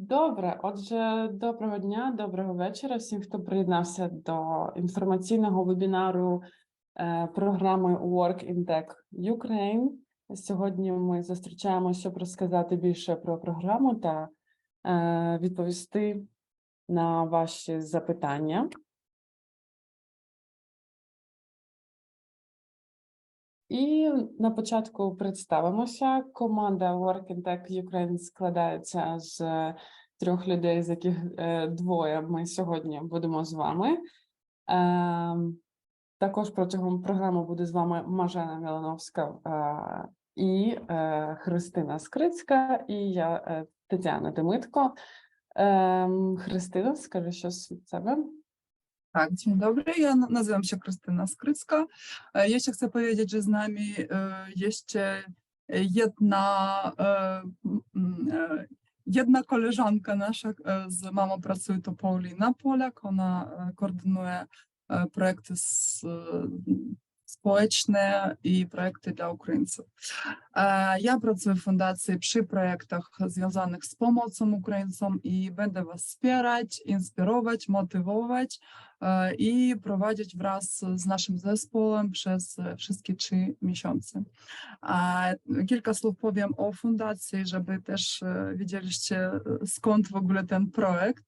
Добре, отже, доброго дня, доброго вечора всім, хто приєднався до інформаційного вебінару е, програми Work in Tech Ukraine. Сьогодні ми зустрічаємося, щоб розказати більше про програму та е, відповісти на ваші запитання. І на початку представимося. Команда Work in Tech Ukraine складається з трьох людей, з яких е, двоє ми сьогодні будемо з вами. Ем, Також протягом програми буде з вами Мажена Мілановська е, і е, Христина Скрицька, і я Тетяна Демитко. Ем, Христина, скажи щось від себе. Tak, dzień dobry. Ja na- nazywam się Krystyna Skrycka. E, Jeszcze chcę powiedzieć, że z nami e, jeszcze jedna, e, jedna koleżanka nasza z mamą pracuje, to Paulina Polak. Ona koordynuje projekty s, społeczne i projekty dla Ukraińców. Ja pracuję w fundacji przy projektach związanych z pomocą Ukraińcom i będę Was wspierać, inspirować, motywować e, i prowadzić wraz z naszym zespołem przez wszystkie trzy miesiące. Kilka słów powiem o fundacji, żeby też e, wiedzieliście e, skąd w ogóle ten projekt.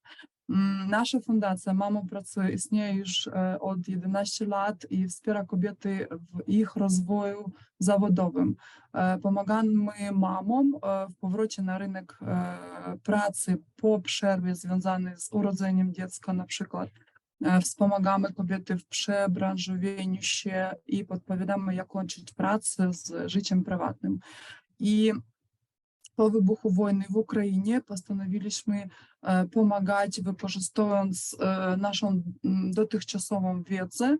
Nasza fundacja Mamo pracuje, istnieje już od 11 lat i wspiera kobiety w ich rozwoju zawodowym. Pomagamy mamom w powrocie na rynek pracy po przerwie związanej z urodzeniem dziecka na przykład. Wspomagamy kobiety w przebranżowieniu się i podpowiadamy, jak łączyć pracę z życiem prywatnym. I po wybuchu wojny w Ukrainie postanowiliśmy e, pomagać, wykorzystując e, naszą mm, dotychczasową wiedzę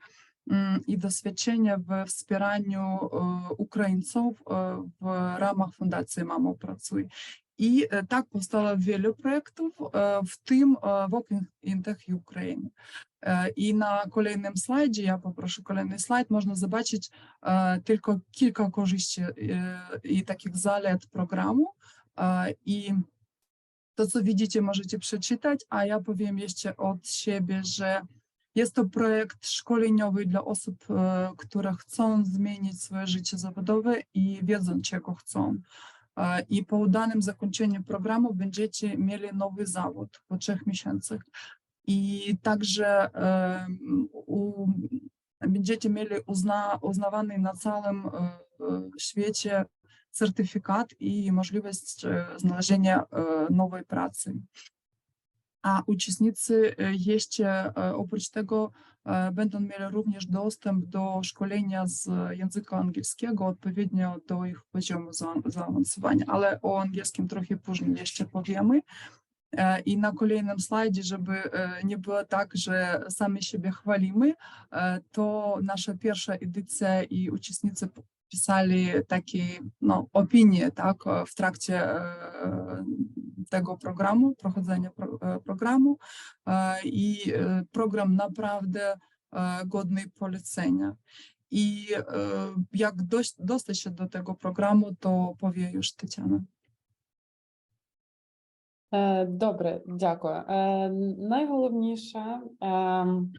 mm, i doświadczenie we wspieraniu e, Ukraińców e, w ramach Fundacji Mamo Pracuj. I e, tak powstało wiele projektów, e, w tym e, Walking in Tech Ukraine. E, I na kolejnym slajdzie, ja poproszę kolejny e, tylko kilka korzyści e, i takich zalet programu. E, I to, co widzicie, możecie przeczytać, a ja powiem jeszcze od siebie, że jest to projekt szkoleniowy dla osób, e, które chcą zmienić swoje życie zawodowe i wiedzą, czego chcą. E, I po udanym zakończeniu programu będziecie mieli nowy zawód po trzech miesiącach. I także em, u, będziecie mieli uzna, uznawany na całym e, e, świecie możliwość e, znalezienia e, nowej pracy. A uczestnicy jeszcze oprócz tego będą mieli również dostęp do szkolenia z języka angielskiego odpowiednio do ich poziomu za- zaawansowania, ale o angielskim trochę później jeszcze powiemy. I na kolejnym slajdzie, żeby nie było tak, że sami siebie chwalimy, to nasza pierwsza edycja i uczestnicy pisali takie no, opinie tak, e, w trakcie e, tego programu, prochodzenia pro, e, programu e, i e, program naprawdę e, godny polecenia. I e, jak dość, dostać się do tego programu, to powie już Tetiana. Е, Добре, дякую. Е, Найголовніше, ем,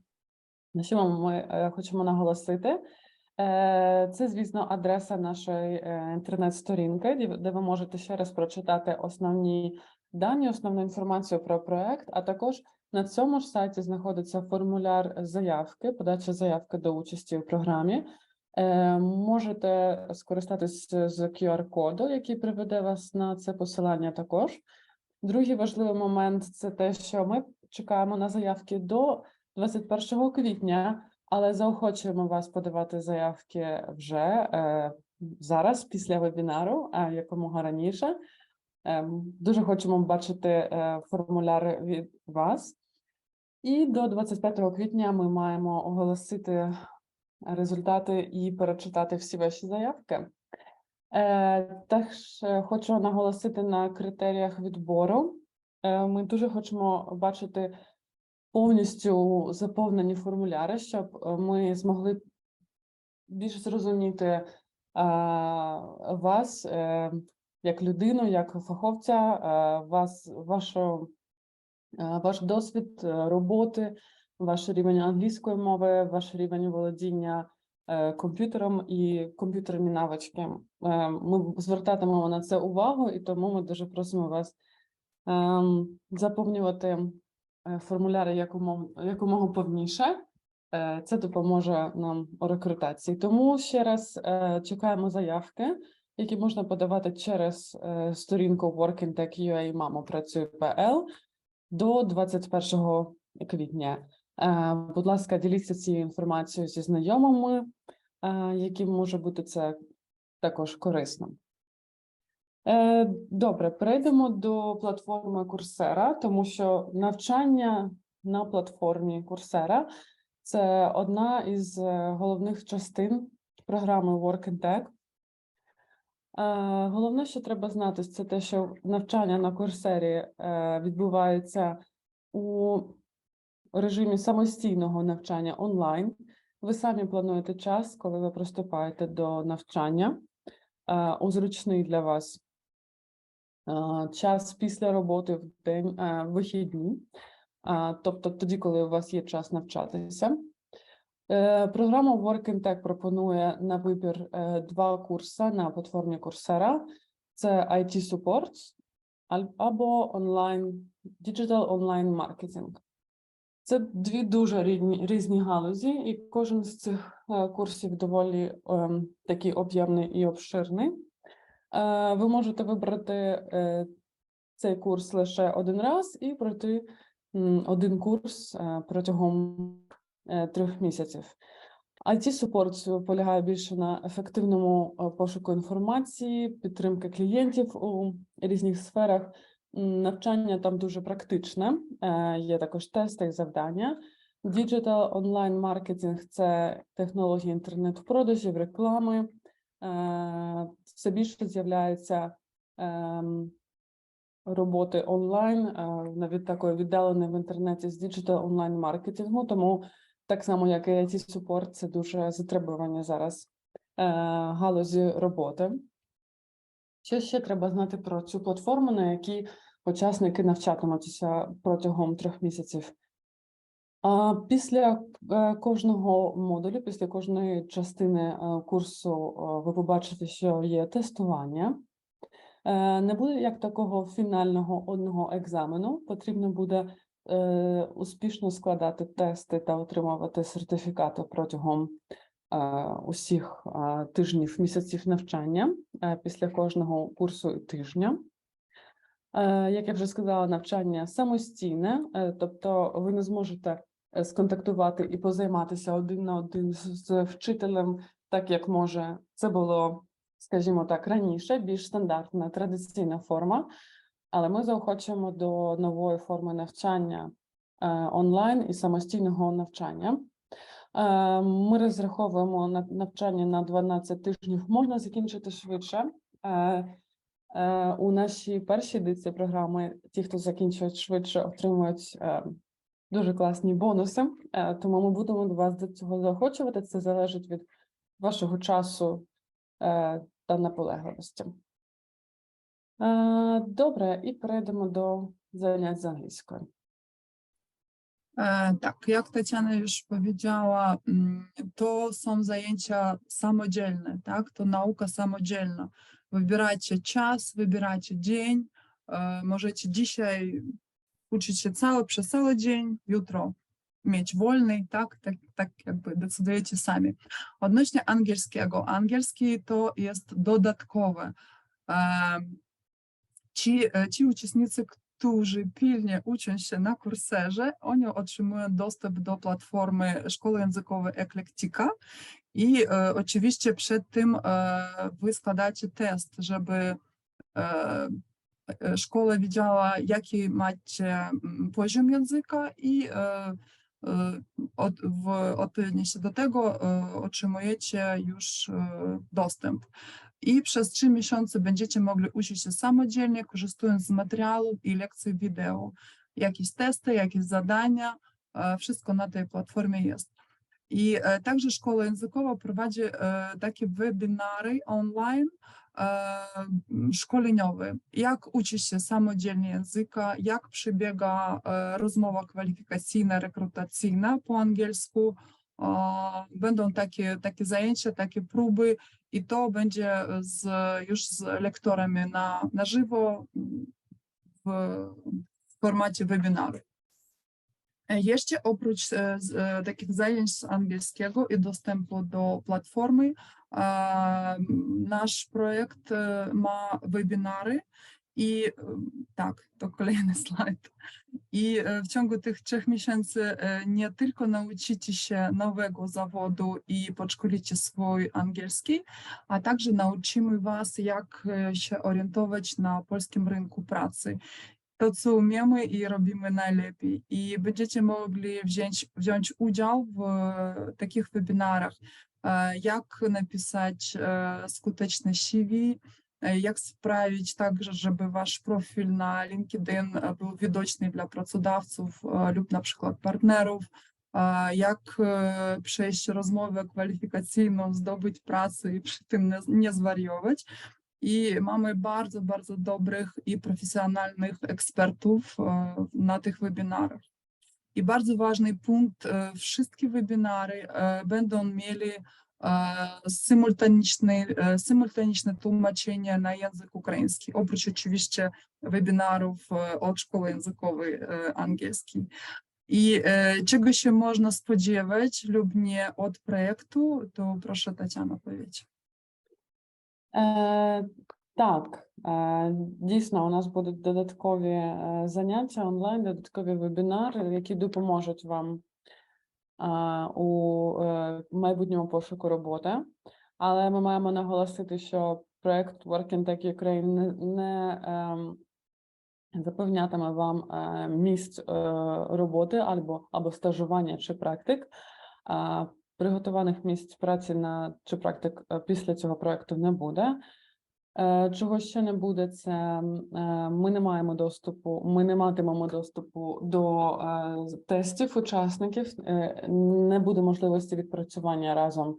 на що ми е, хочемо наголосити, е, це, звісно, адреса нашої е, інтернет-сторінки, де ви- можете ще раз прочитати основні дані, основну інформацію про проект, а також на цьому ж сайті знаходиться формуляр заявки, подача заявки до участі у програмі. Е, Можете скористатись з QR-коду, який приведе вас на це посилання також. Другий важливий момент це те, що ми чекаємо на заявки до 21 квітня, але заохочуємо вас подавати заявки вже е, зараз, після вебінару, а якомога раніше. Ем, Дуже хочемо бачити е, формуляри від вас. І до 25 квітня ми маємо оголосити результати і перечитати всі ваші заявки. Е, Також е, хочу наголосити на критеріях відбору. Е, Ми дуже хочемо бачити повністю заповнені формуляри, щоб е, ми змогли більш зрозуміти е, вас, е, як людину, як фаховця, вас, вашу, ваш досвід роботи, ваш рівень англійської мови, ваш рівень володіння комп'ютером і комп'ютерні навички. Ми звертатимемо на це увагу, і тому ми дуже просимо вас ем, заповнювати формуляри якомога, якомога повніше. Е, Це допоможе нам у рекрутації. Тому ще раз е, чекаємо заявки, які можна подавати через е, сторінку workintech.ua Мамо працює.pl до 21 квітня. Е, Будь ласка, діліться цією інформацією зі знайомими, е, яким може бути це також корисно. Е, Добре, перейдемо до платформи Coursera, тому що навчання на платформі Coursera – це одна із е, головних частин програми Work and Tech. Е, Головне, що треба знати, це те, що навчання на е, відбувається у режимі самостійного навчання онлайн. Ви самі плануєте час, коли ви приступаєте до навчання у зручний для вас час після роботи в день е, вихідні, тобто тоді, коли у вас є час навчатися. Е, Програма Work Tech пропонує на вибір е, два курси на платформі Coursera. Це IT Support або онлайн Digital Online Marketing. Це дві дуже різні, різні галузі, і кожен з цих е, курсів доволі ем, такий об'ємний і обширний. Е, Ви можете вибрати е, цей курс лише один раз і пройти один курс е, протягом трьох місяців. it супорт полягає більше на ефективному пошуку інформації, підтримки клієнтів у різних сферах. Навчання там дуже практичне, є також тести і завдання. Digital онлайн маркетинг це технології інтернет-продажів, реклами. Е, Все більше з'являється ем, роботи онлайн, е, навіть такої віддаленої в інтернеті з діджитал онлайн маркетингу. Тому так само, як і it супорт це дуже затребувані зараз е, галузі роботи. Що ще треба знати про цю платформу, на якій учасники навчатимуться протягом трьох місяців? Після е, кожного модулю, після кожної частини е, курсу, е, ви побачите, що є тестування. Не буде як такого фінального одного екзамену. Потрібно буде успішно складати тести та отримувати сертифікати протягом усіх тижнів, місяців навчання після кожного курсу тижня. Як я вже сказала, навчання самостійне, тобто ви не зможете сконтактувати і позайматися один на один з вчителем, так як може це було, скажімо так, раніше, більш стандартна традиційна форма. Але ми заохочуємо до нової форми навчання е, онлайн і самостійного навчання. Е, Ми розраховуємо на навчання на 12 тижнів. Можна закінчити швидше. Е, Е, У нашій першій едиції програми ті, хто закінчують швидше, отримують е, дуже класні бонуси. Е, Тому ми будемо вас до цього заохочувати. Це залежить від вашого часу е, та наполегливості. Е, Добре, і перейдемо до занять з англійською. Tak, jak Tatiana już powiedziała, to są zajęcia samodzielne, tak? To nauka samodzielna. Wybieracie czas, wybieracie dzień. Możecie dzisiaj uczyć się cały przez cały dzień, jutro mieć wolny, tak? Tak, tak jakby decydujecie sami. Odnośnie angielskiego, angielski to jest dodatkowe. Ci, e, ci uczestnicy, którzy pilnie uczą się na kurserze, oni otrzymują dostęp do platformy szkoły językowej Eklektika i e, oczywiście przed tym e, wy składacie test, żeby e, szkoła widziała, jaki macie mm, poziom języka i e, e, od, w odpowiedności do tego e, otrzymujecie już e, dostęp. I przez trzy miesiące będziecie mogli uczyć się samodzielnie, korzystając z materiałów i lekcji wideo. Jakieś testy, jakieś zadania, e, wszystko na tej platformie jest. I e, także szkoła językowa prowadzi e, takie webinary online, szkoleniowy. Jak uczyć się samodzielnie języka, jak przebiega e, rozmowa kwalifikacyjna, rekrutacyjna po angielsku. E, Będą takie, takie zajęcia, takie próby i to będzie z, już z lektorami na, na żywo w formacie webinaru. Jeszcze oprócz e, e, takich zajęć z angielskiego i dostępu do platformy, nasz projekt e, ma webinary i tak, to kolejny slajd. I w ciągu tych trzech miesięcy nie tylko nauczycie się nowego zawodu i podszkolicie swój angielski, a także nauczymy Was, jak się orientować na polskim rynku pracy to, co umiemy i robimy najlepiej. I będziecie mogli wziąć, wziąć udział w e, takich webinarach, e, jak napisać e, skuteczne CV, jak sprawić tak, że- żeby wasz profil na LinkedIn był widoczny dla pracodawców lub na przykład partnerów, jak przejść rozmowę kwalifikacyjną, zdobyć pracę i przy tym nie zwariować. I mamy bardzo, bardzo dobrych i profesjonalnych ekspertów e, na tych webinarach. I bardzo ważny punkt, e, wszystkie webinary e, będą mieli symultaniczne, symultaniczne tłumaczenie na język ukraiński, oprócz oczywiście webinarów od szkoły językowej angielskiej. I czego się można spodziewać lub nie od projektu, to proszę Tatiana powiedzieć. Е, так, е, дійсно, у нас будуть додаткові е, заняття онлайн, додаткові вебінари, які допоможуть вам е, у е, майбутньому пошуку роботи. Але ми маємо наголосити, що проект Working Tech Ukraine не, не ем, запевнятиме вам е, місць е, роботи або, або стажування чи практик. Приготованих місць праці на чи практик е, після цього проекту не буде. Е, Чого ще не буде, це е, ми не маємо доступу, ми не матимемо доступу до тестів учасників, не буде можливості відпрацювання разом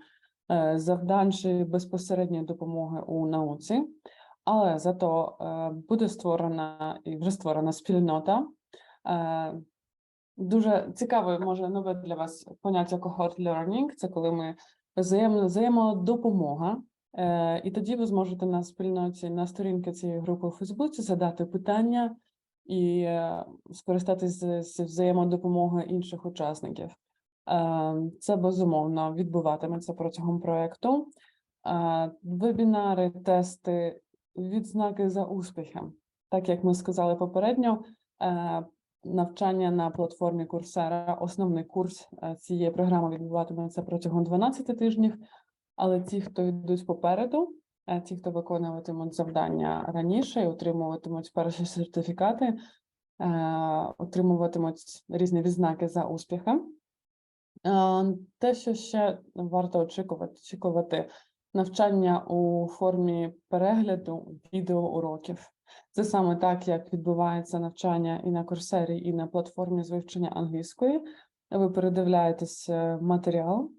завдань чи безпосередньої допомоги у науці. Але зато буде створена і вже створена спільнота. Дуже цікаве, може, нове для вас поняття cohort learning. Це коли ми взаємно взаємодопомога. Е, І тоді ви зможете на спільноті на сторінки цієї групи у Фейсбуці задати питання і е, скористатись з взаємодопомоги інших учасників. Е, Це безумовно відбуватиметься протягом проекту. Е, Вебінари, тести, відзнаки за успіхом. Так як ми сказали попередньо, навчання на платформі Coursera, основний курс е, цієї програми відбуватиметься протягом 12 тижнів. Але ті, хто йдуть попереду, е, ті, хто виконуватимуть завдання раніше і отримуватимуть перші сертифікати, е, отримуватимуть різні відзнаки за успіхи. Те, що ще варто очікувати, очікувати навчання у формі перегляду відеоуроків. Це саме так, як відбувається навчання і на курсері, і на платформі з вивчення англійської. Ви передивляєтесь е, матеріал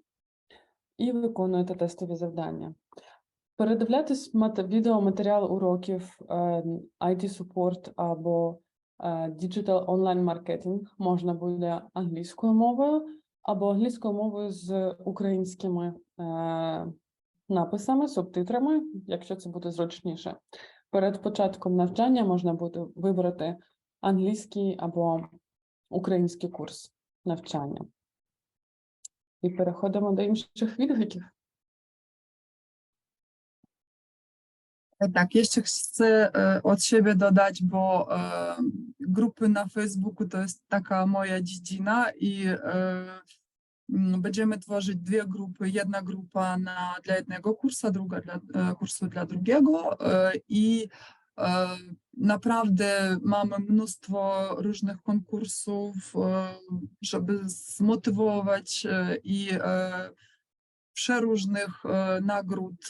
і виконуєте тестові завдання. Передивлятись мат- відеоматеріал уроків е, IT support або е, Digital Online Marketing можна буде англійською мовою або англійською мовою з українськими е, написами, субтитрами, якщо це буде зручніше. Перед початком навчання можна буде вибрати англійський або український курс навчання. І переходимо до інших відгуків. Tak, jeszcze chcę od siebie dodać, bo grupy na Facebooku to jest taka moja dziedzina i będziemy tworzyć dwie grupy. Jedna grupa na, dla jednego kursu, druga dla e, kursu dla drugiego e, i e, naprawdę mamy mnóstwo różnych konkursów, żeby zmotywować i przeróżnych nagród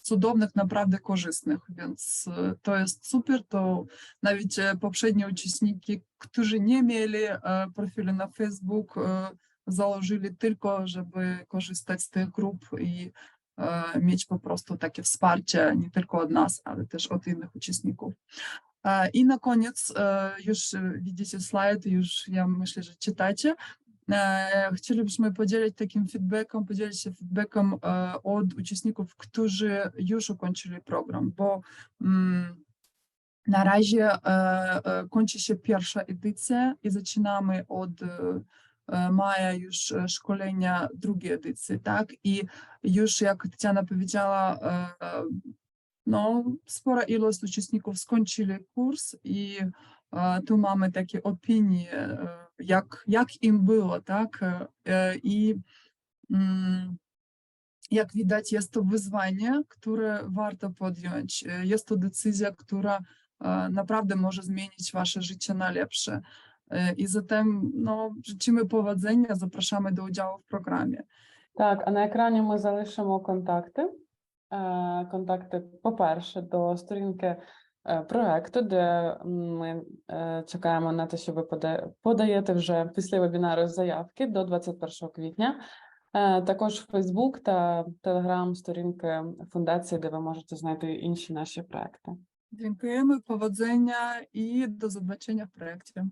cudownych, naprawdę korzystnych, więc to jest super. To nawet poprzednie uczestniki, którzy nie mieli profilu na Facebook, założyli tylko, żeby korzystać z tych grup i e, mieć po prostu takie wsparcie nie tylko od nas, ale też od innych uczestników. E, I na koniec, e, już widzicie slajd, już ja myślę, że czytacie. Chcielibyśmy podzielić takim feedbackiem, podzielić się feedbackiem od uczestników, którzy już ukończyli program, bo mm, na razie kończy się pierwsza edycja i zaczynamy od maja już e, szkolenia drugiej edycji, tak? I już jak Tatiana powiedziała, e, no, spora ilość uczestników skończyli kurs i e, tu mamy takie opinie, jak, jak im było, tak? I mm, jak widać, jest to wyzwanie, które warto podjąć. Jest to decyzja, która naprawdę może zmienić wasze życie na lepsze. I zatem no, życzymy powodzenia, zapraszamy do udziału w programie. Так, а на екрані ми залишимо контакти. Е, Контакти, по-перше, до сторінки е, проекту, де ми е, чекаємо на те, що ви подаєте вже після вебінару заявки до 21 квітня. Також Facebook та Telegram сторінки фундації, де ви можете знайти інші наші проекти. Dziękujemy, powodzenia i do zobaczenia w projekcie.